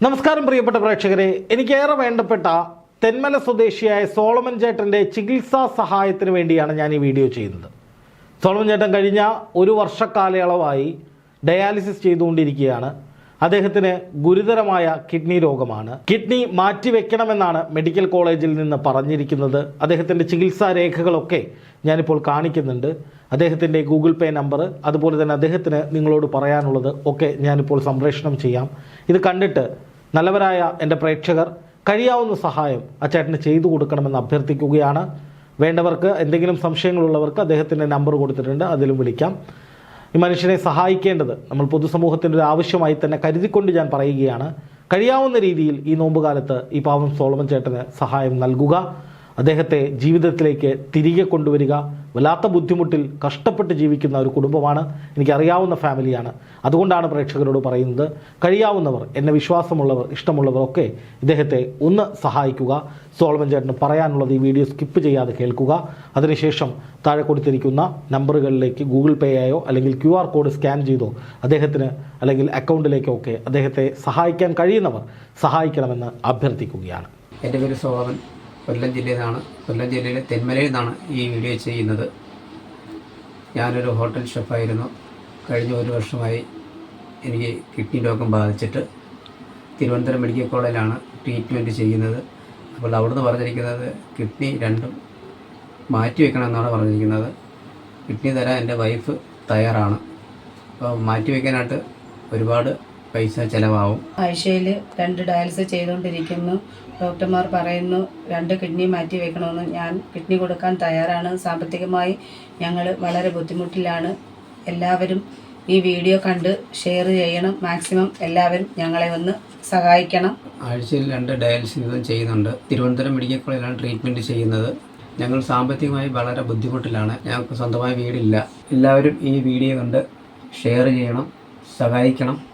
നമസ്കാരം പ്രിയപ്പെട്ട പ്രേക്ഷകരെ. എനിക്കേറെ വേണ്ടപ്പെട്ട തെന്മല സ്വദേശിയായ സോളമൻ ചേട്ടന്റെ ചികിത്സാ സഹായത്തിന് വേണ്ടിയാണ് ഞാൻ ഈ വീഡിയോ ചെയ്യുന്നത്. സോളമൻ ചേട്ടൻ കഴിഞ്ഞ ഒരു വർഷക്കാലയളവായി ഡയാലിസിസ് ചെയ്തുകൊണ്ടിരിക്കുകയാണ്. അദ്ദേഹത്തിന് ഗുരുതരമായ കിഡ്നി രോഗമാണ്. കിഡ്നി മാറ്റിവെക്കണമെന്നാണ് മെഡിക്കൽ കോളേജിൽ നിന്ന് പറഞ്ഞിരിക്കുന്നത്. അദ്ദേഹത്തിന്റെ ചികിത്സാ രേഖകളൊക്കെ ഞാനിപ്പോൾ കാണിക്കുന്നുണ്ട്. അദ്ദേഹത്തിന്റെ ഗൂഗിൾ പേ നമ്പർ അതുപോലെ തന്നെ അദ്ദേഹത്തിന് നിങ്ങളോട് പറയാനുള്ളത് ഒക്കെ ഞാനിപ്പോൾ സംപ്രേഷണം ചെയ്യാം. ഇത് കണ്ടിട്ട് നല്ലവരായ എന്റെ പ്രേക്ഷകർ കഴിയാവുന്ന സഹായം ആ ചേട്ടന് ചെയ്തു കൊടുക്കണമെന്ന് അഭ്യർത്ഥിക്കുകയാണ്. വേണ്ടവർക്ക് എന്തെങ്കിലും സംശയങ്ങളുള്ളവർക്ക് അദ്ദേഹത്തിന്റെ നമ്പർ കൊടുത്തിട്ടുണ്ട് അതിലും വിളിക്കാം. ഈ മനുഷ്യനെ സഹായിക്കേണ്ടത് നമ്മൾ പൊതുസമൂഹത്തിന്റെ ഒരു ആവശ്യമായി തന്നെ കരുതിക്കൊണ്ട് ഞാൻ പറയുകയാണ്. കഴിയാവുന്ന രീതിയിൽ ഈ നോമ്പുകാലത്ത് ഈ പാവം സോളമൻ ചേട്ടന് സഹായം നൽകുക. അദ്ദേഹത്തെ ജീവിതത്തിലേക്ക് തിരികെ കൊണ്ടുവരിക. വല്ലാത്ത ബുദ്ധിമുട്ടിൽ കഷ്ടപ്പെട്ട് ജീവിക്കുന്ന ഒരു കുടുംബമാണ് എനിക്കറിയാവുന്ന ഫാമിലിയാണ്. അതുകൊണ്ടാണ് പ്രേക്ഷകരോട് പറയുന്നത് കഴിയാവുന്നവർ എന്നെ വിശ്വാസമുള്ളവർ ഇഷ്ടമുള്ളവർ ഒക്കെ ഇദ്ദേഹത്തെ ഒന്ന് സഹായിക്കുക. സോളമൻ ചേട്ടന് പറയാനുള്ളത് ഈ വീഡിയോ സ്കിപ്പ് ചെയ്യാതെ കേൾക്കുക. അതിനുശേഷം താഴെ കൊടുത്തിരിക്കുന്ന നമ്പറുകളിലേക്ക് ഗൂഗിൾ പേ ആയോ അല്ലെങ്കിൽ ക്യു ആർ കോഡ് സ്കാൻ ചെയ്തോ അദ്ദേഹത്തിന് അല്ലെങ്കിൽ അക്കൗണ്ടിലേക്കോ ഒക്കെ അദ്ദേഹത്തെ സഹായിക്കാൻ കഴിയുന്നവർ സഹായിക്കണമെന്ന് അഭ്യർത്ഥിക്കുകയാണ്. എന്റെ പേര് സോളമൻ. കൊല്ലം ജില്ലയിൽ നിന്നാണ് കൊല്ലം ജില്ലയിലെ തെന്മലയിൽ നിന്നാണ് ഈ വീഡിയോ ചെയ്യുന്നത്. ഞാനൊരു ഹോട്ടൽ ഷെഫായിരുന്നു കഴിഞ്ഞ ഒരു വർഷമായി എനിക്ക് കിഡ്നി രോഗം ബാധിച്ചിട്ട് തിരുവനന്തപുരം മെഡിക്കൽ കോളേജിലാണ് ട്രീറ്റ്മെന്റ് ചെയ്യുന്നത്. അപ്പോൾ അവിടുന്ന് പറഞ്ഞിരിക്കുന്നത് കിഡ്നി രണ്ടും മാറ്റി വെക്കണമെന്നാണ് പറഞ്ഞിരിക്കുന്നത്. കിഡ്നി തരാൻ എന്റെ വൈഫ് തയ്യാറാണ്. അപ്പോൾ മാറ്റി വയ്ക്കാനായിട്ട് ഒരുപാട് പൈസ ചിലവാകും ആഴ്ചയിൽ രണ്ട് ഡയാലിസിസ് ചെയ്തുകൊണ്ടിരിക്കുന്നു. ഡോക്ടർമാർ പറയുന്നു രണ്ട് കിഡ്നി മാറ്റി വെക്കണമെന്ന് ഞാൻ കിഡ്നി കൊടുക്കാൻ തയ്യാറാണ്. സാമ്പത്തികമായി ഞങ്ങൾ വളരെ ബുദ്ധിമുട്ടിലാണ്. എല്ലാവരും ഈ വീഡിയോ കണ്ട് ഷെയർ ചെയ്യണം. മാക്സിമം എല്ലാവരും ഞങ്ങളെ ഒന്ന് സഹായിക്കണം. ആഴ്ചയിൽ രണ്ട് ഡയാലിസിസ് വീതം ചെയ്യുന്നുണ്ട്. തിരുവനന്തപുരം മെഡിക്കൽ കോളേജിലാണ് ട്രീറ്റ്മെന്റ് ചെയ്യുന്നത്. ഞങ്ങൾ സാമ്പത്തികമായി വളരെ ബുദ്ധിമുട്ടിലാണ്. ഞങ്ങൾക്ക് സ്വന്തമായി വീടില്ല. എല്ലാവരും ഈ വീഡിയോ കണ്ട് ഷെയർ ചെയ്യണം സഹായിക്കണം.